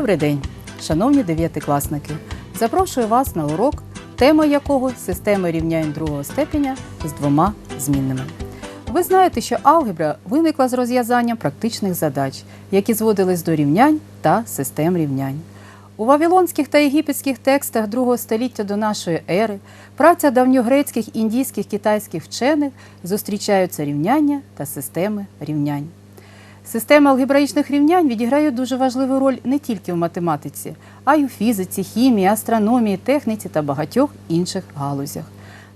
Добрий день, шановні дев'ятикласники. Запрошую вас на урок, тема якого система рівнянь другого степеня з двома змінними. Ви знаєте, що алгебра виникла з розв'язанням практичних задач, які зводились до рівнянь та систем рівнянь. У вавилонських та єгипетських текстах другого століття до нашої ери праця давньогрецьких, індійських, китайських вчених зустрічаються рівняння та системи рівнянь. Система алгебраїчних рівнянь відіграє дуже важливу роль не тільки в математиці, а й у фізиці, хімії, астрономії, техніці та багатьох інших галузях.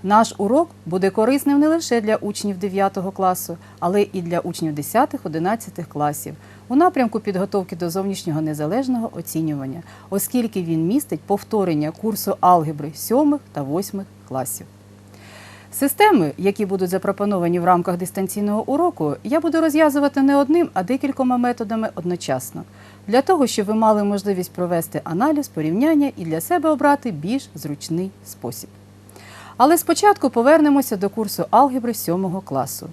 Наш урок буде корисним не лише для учнів 9 класу, але і для учнів 10-11 класів у напрямку підготовки до зовнішнього незалежного оцінювання, оскільки він містить повторення курсу алгебри 7 та 8 класів. Системи, які будуть запропоновані в рамках дистанційного уроку, я буду розв'язувати не одним, а декількома методами одночасно, для того, щоб ви мали можливість провести аналіз, порівняння і для себе обрати більш зручний спосіб. Але спочатку повернемося до курсу алгебри 7 класу.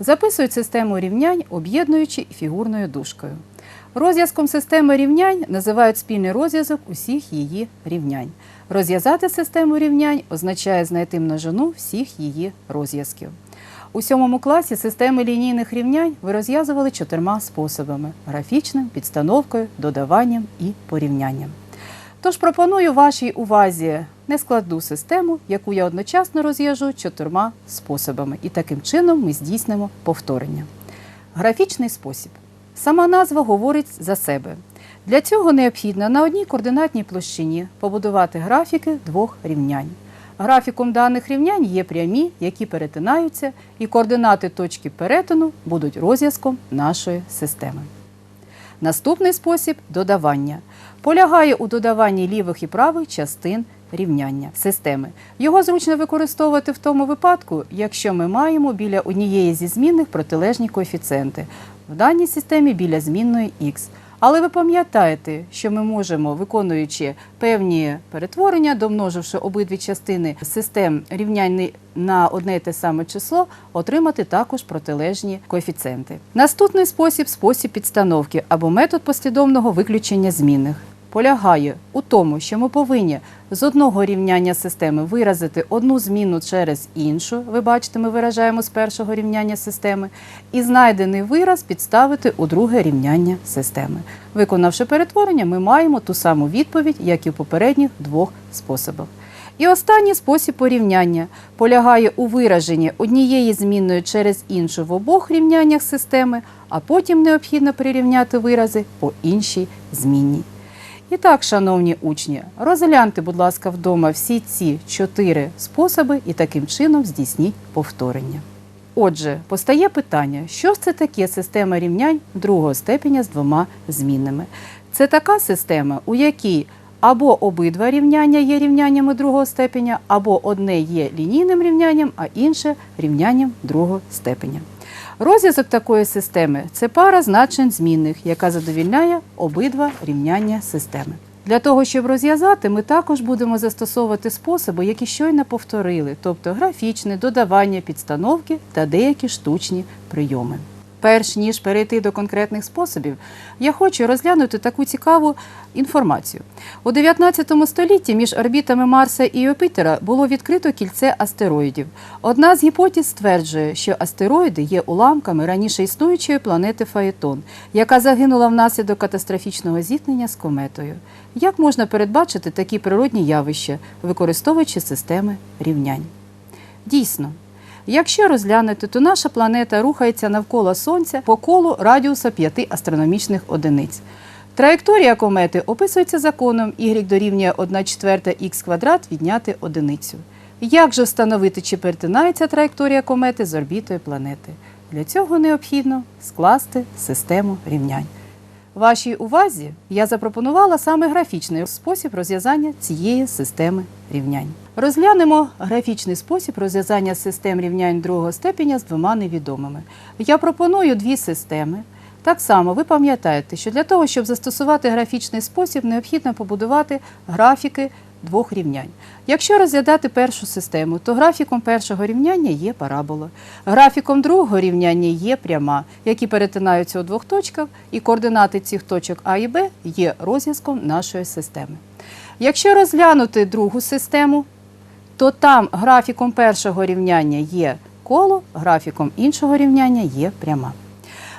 Записують систему рівнянь, об'єднуючи фігурною дужкою. Розв'язком системи рівнянь називають спільний розв'язок усіх її рівнянь. Розв'язати систему рівнянь означає знайти множину всіх її розв'язків. У сьомому класі системи лінійних рівнянь ви розв'язували чотирма способами: графічним, підстановкою, додаванням і порівнянням. Тож пропоную вашій увазі нескладну систему, яку я одночасно розв'яжу чотирма способами, і таким чином ми здійснимо повторення. Графічний спосіб. Сама назва говорить за себе. Для цього необхідно на одній координатній площині побудувати графіки двох рівнянь. Графіком даних рівнянь є прямі, які перетинаються, і координати точки перетину будуть розв'язком нашої системи. Наступний спосіб додавання. Полягає у додаванні лівих і правих частин рівняння системи. Його зручно використовувати в тому випадку, якщо ми маємо біля однієї зі змінних протилежні коефіцієнти. В даній системі біля змінної х. Але ви пам'ятаєте, що ми можемо, виконуючи певні перетворення, домноживши обидві частини систем рівнянь на одне й те саме число, отримати також протилежні коефіцієнти. Наступний спосіб спосіб підстановки або метод послідовного виключення змінних. Полягає у тому, що ми повинні з одного рівняння системи виразити одну зміну через іншу. Ви бачите, ми виражаємо з першого рівняння системи, і знайдений вираз підставити у друге рівняння системи. Виконавши перетворення, ми маємо ту саму відповідь, як і в попередніх двох способах. І останній спосіб порівняння полягає у вираженні однієї змінної через іншу в обох рівняннях системи, а потім необхідно прирівняти вирази по іншій змінній. І так, шановні учні, розгляньте, будь ласка, вдома всі ці чотири способи і таким чином здійсніть повторення. Отже, постає питання, що це таке система рівнянь другого степеня з двома змінними? Це така система, у якій або обидва рівняння є рівняннями другого степеня, або одне є лінійним рівнянням, а інше рівнянням другого степеня. Розв'язок такої системи це пара значень змінних, яка задовільняє обидва рівняння системи. Для того, щоб розв'язати, ми також будемо застосовувати способи, які щойно повторили, тобто графічне, додавання, підстановки та деякі штучні прийоми. Перш ніж перейти до конкретних способів, я хочу розглянути таку цікаву інформацію. У 19 столітті між орбітами Марса і Юпітера було відкрито кільце астероїдів. Одна з гіпотез стверджує, що астероїди є уламками раніше існуючої планети Фаетон, яка загинула внаслідок катастрофічного зіткнення з кометою. Як можна передбачити такі природні явища, використовуючи системи рівнянь? Дійсно, Якщо розглянути, то наша планета рухається навколо Сонця по колу радіуса 5 астрономічних одиниць. Траєкторія комети описується законом y дорівнює 1 четверта х квадрат відняти одиницю. Як же встановити, чи перетинається траєкторія комети з орбітою планети? Для цього необхідно скласти систему рівнянь. Вашій увазі я запропонувала саме графічний спосіб розв'язання цієї системи рівнянь. Розглянемо графічний спосіб розв'язання систем рівнянь другого степеня з двома невідомими. Я пропоную дві системи. Так само ви пам'ятаєте, що для того, щоб застосувати графічний спосіб, необхідно побудувати графіки двох рівнянь. Якщо розглядати першу систему, то графіком першого рівняння є парабола. Графіком другого рівняння є пряма, які перетинаються у двох точках, і координати цих точок А і Б є розв'язком нашої системи. Якщо розглянути другу систему, то там графіком першого рівняння є коло, графіком іншого рівняння є пряма.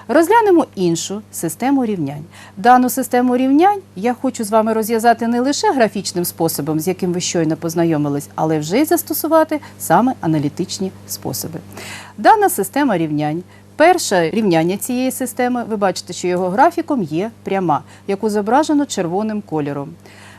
Розглянемо іншу систему рівнянь. Дану систему рівнянь я хочу з вами розв'язати не лише графічним способом, з яким ви щойно познайомились, але вже й застосувати саме аналітичні способи. Дана система рівнянь. Перше рівняння цієї системи, ви бачите, що його графіком є пряма, яку зображено червоним кольором.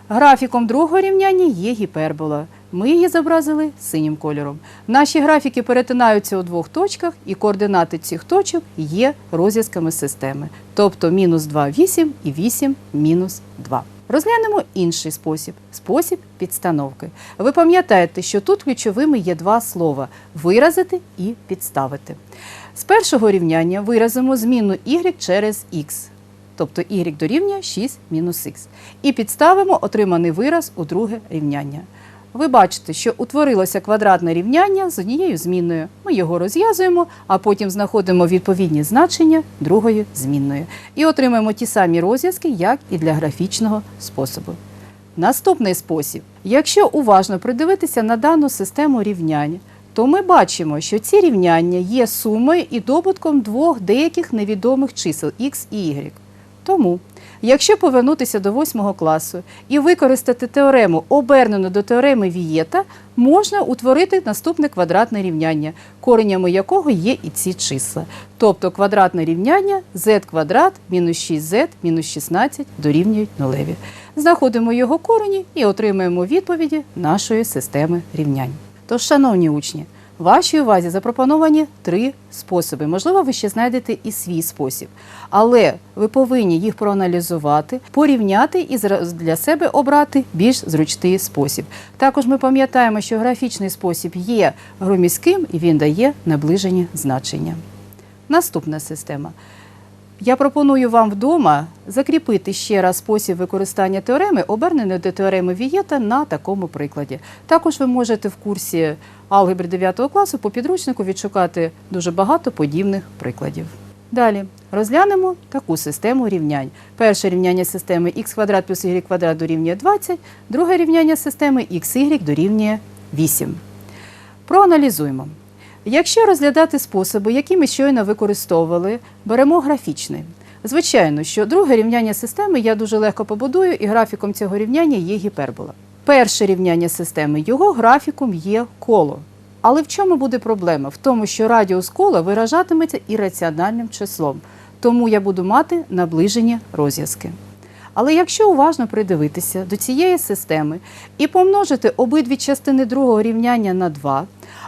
Графіком другого рівняння є гіпербола. Ми її зобразили синім кольором. Наші графіки перетинаються у двох точках, і координати цих точок є розв'язками системи, тобто мінус 2 8 і 8 мінус 2. Розглянемо інший спосіб спосіб підстановки. Ви пам'ятаєте, що тут ключовими є два слова виразити і підставити. З першого рівняння виразимо зміну y через x тобто y дорівнює 6 мінус х. І підставимо отриманий вираз у друге рівняння. Ви бачите, що утворилося квадратне рівняння з однією змінною. Ми його розв'язуємо, а потім знаходимо відповідні значення другої змінної. І отримаємо ті самі розв'язки, як і для графічного способу. Наступний спосіб. Якщо уважно придивитися на дану систему рівнянь, то ми бачимо, що ці рівняння є сумою і добутком двох деяких невідомих чисел x і y. Тому, якщо повернутися до 8 класу і використати теорему, обернену до теореми Вієта, можна утворити наступне квадратне рівняння, коренями якого є і ці числа. Тобто квадратне рівняння z квадрат мінус 6z мінус 16 дорівнюють нулеві. Знаходимо його корені і отримаємо відповіді нашої системи рівнянь. Тож, шановні учні, Вашій увазі запропоновані три способи. Можливо, ви ще знайдете і свій спосіб, але ви повинні їх проаналізувати, порівняти і для себе обрати більш зручний спосіб. Також ми пам'ятаємо, що графічний спосіб є громіським і він дає наближені значення. Наступна система. Я пропоную вам вдома закріпити ще раз спосіб використання теореми, оберненої до теореми Вієта на такому прикладі. Також ви можете в курсі алгебри 9 класу по підручнику відшукати дуже багато подібних прикладів. Далі розглянемо таку систему рівнянь. Перше рівняння системи х квадрат плюс y квадрат дорівнює 20, друге рівняння системи xy дорівнює 8. Проаналізуємо. Якщо розглядати способи, які ми щойно використовували, беремо графічний. Звичайно, що друге рівняння системи я дуже легко побудую, і графіком цього рівняння є гіпербола. Перше рівняння системи його графіком є коло. Але в чому буде проблема? В тому, що радіус кола виражатиметься ірраціональним числом. Тому я буду мати наближені розв'язки. Але якщо уважно придивитися до цієї системи і помножити обидві частини другого рівняння на 2,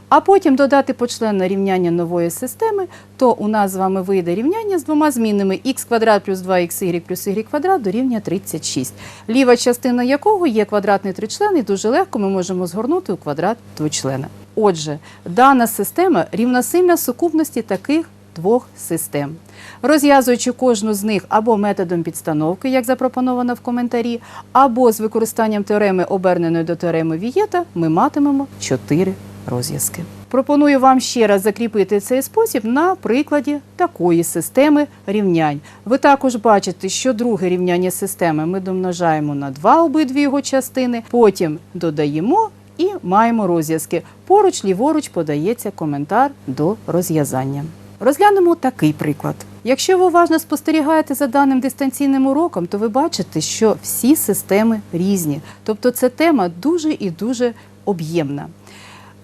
а потім додати почленне рівняння нової системи, то у нас з вами вийде рівняння з двома змінними х квадрат плюс 2xy плюс y квадрат дорівнює 36, ліва частина якого є квадратний тричлен, і дуже легко ми можемо згорнути у квадрат двочлена. Отже, дана система рівносильна сукупності таких двох систем. Розв'язуючи кожну з них або методом підстановки, як запропоновано в коментарі, або з використанням теореми, оберненої до теореми Вієта, ми матимемо чотири розв'язки. Пропоную вам ще раз закріпити цей спосіб на прикладі такої системи рівнянь. Ви також бачите, що друге рівняння системи ми домножаємо на два обидві його частини, потім додаємо і маємо розв'язки. Поруч ліворуч подається коментар до розв'язання. Розглянемо такий приклад. Якщо ви уважно спостерігаєте за даним дистанційним уроком, то ви бачите, що всі системи різні. Тобто ця тема дуже і дуже об'ємна.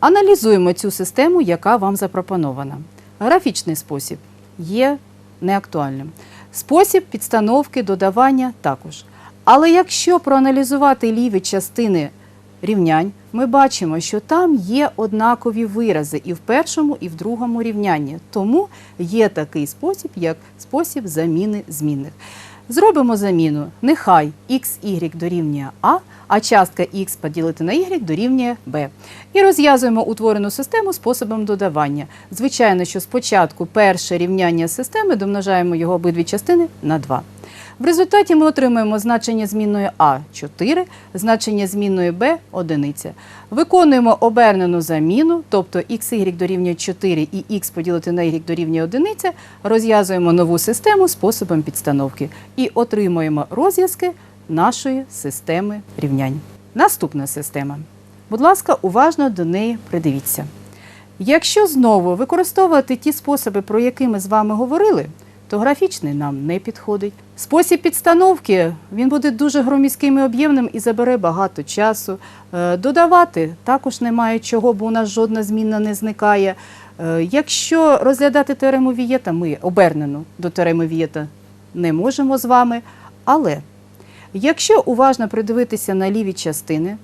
Аналізуємо цю систему, яка вам запропонована. Графічний спосіб є неактуальним. Спосіб підстановки додавання також. Але якщо проаналізувати ліві частини рівнянь, ми бачимо, що там є однакові вирази і в першому, і в другому рівнянні. Тому є такий спосіб, як спосіб заміни змінних. Зробимо заміну. Нехай xy дорівнює А, а частка х поділити на y дорівнює b. І розв'язуємо утворену систему способом додавання. Звичайно, що спочатку перше рівняння системи домножаємо його обидві частини на 2. В результаті ми отримуємо значення змінної А 4, значення змінної Б 1. Виконуємо обернену заміну, тобто xy дорівнює 4 і x поділити на y дорівнює 1, розв'язуємо нову систему способом підстановки і отримуємо розв'язки нашої системи рівнянь. Наступна система. Будь ласка, уважно до неї придивіться. Якщо знову використовувати ті способи, про які ми з вами говорили, то графічний нам не підходить. Спосіб підстановки він буде дуже громіським і об'ємним і забере багато часу. Е, Додавати також немає чого, бо у нас жодна змінна не зникає. Е, Якщо розглядати теорему Вієта, ми обернено до теореми Вієта не можемо з вами. Але якщо уважно придивитися на ліві частини,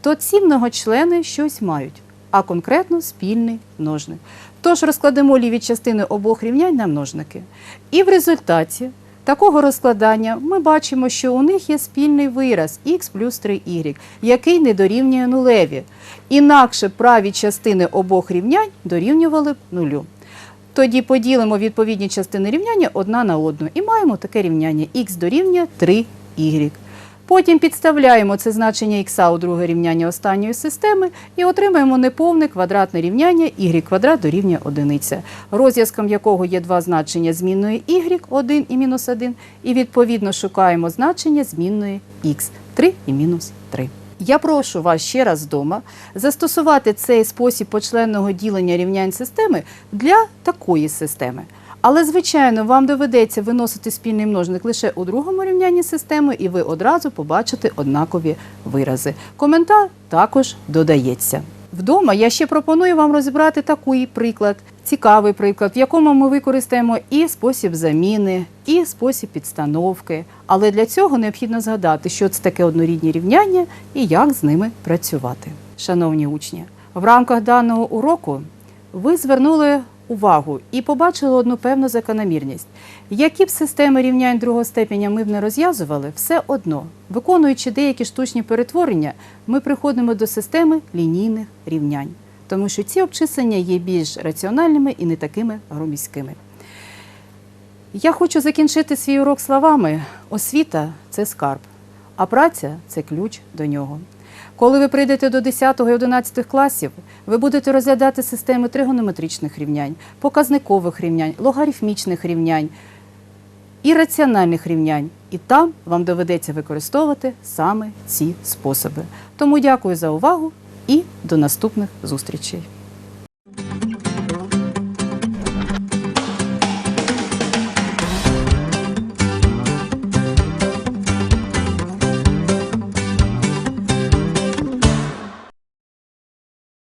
то ці многочлени щось мають, а конкретно спільний множник. Тож розкладемо ліві частини обох рівнянь на множники. І в результаті такого розкладання ми бачимо, що у них є спільний вираз х плюс 3y, який не дорівнює нулеві. Інакше праві частини обох рівнянь дорівнювали б нулю. Тоді поділимо відповідні частини рівняння одна на одну і маємо таке рівняння х дорівнює 3y. Потім підставляємо це значення х у друге рівняння останньої системи і отримаємо неповне квадратне рівняння y квадрат дорівнює 1, розв'язком якого є два значення змінної y, 1 і мінус 1, і відповідно шукаємо значення змінної x, 3 і мінус 3. Я прошу вас ще раз вдома застосувати цей спосіб почленного ділення рівнянь системи для такої системи. Але, звичайно, вам доведеться виносити спільний множник лише у другому рівнянні системи, і ви одразу побачите однакові вирази. Коментар також додається. Вдома я ще пропоную вам розібрати такий приклад, цікавий приклад, в якому ми використаємо і спосіб заміни, і спосіб підстановки. Але для цього необхідно згадати, що це таке однорідні рівняння і як з ними працювати. Шановні учні, в рамках даного уроку ви звернули увагу і побачили одну певну закономірність. Які б системи рівнянь другого степеня ми б не розв'язували, все одно, виконуючи деякі штучні перетворення, ми приходимо до системи лінійних рівнянь, тому що ці обчислення є більш раціональними і не такими громіськими. Я хочу закінчити свій урок словами: освіта це скарб, а праця це ключ до нього. Коли ви прийдете до 10 і 11 класів, ви будете розглядати системи тригонометричних рівнянь, показникових рівнянь, логарифмічних рівнянь і раціональних рівнянь. І там вам доведеться використовувати саме ці способи. Тому дякую за увагу і до наступних зустрічей.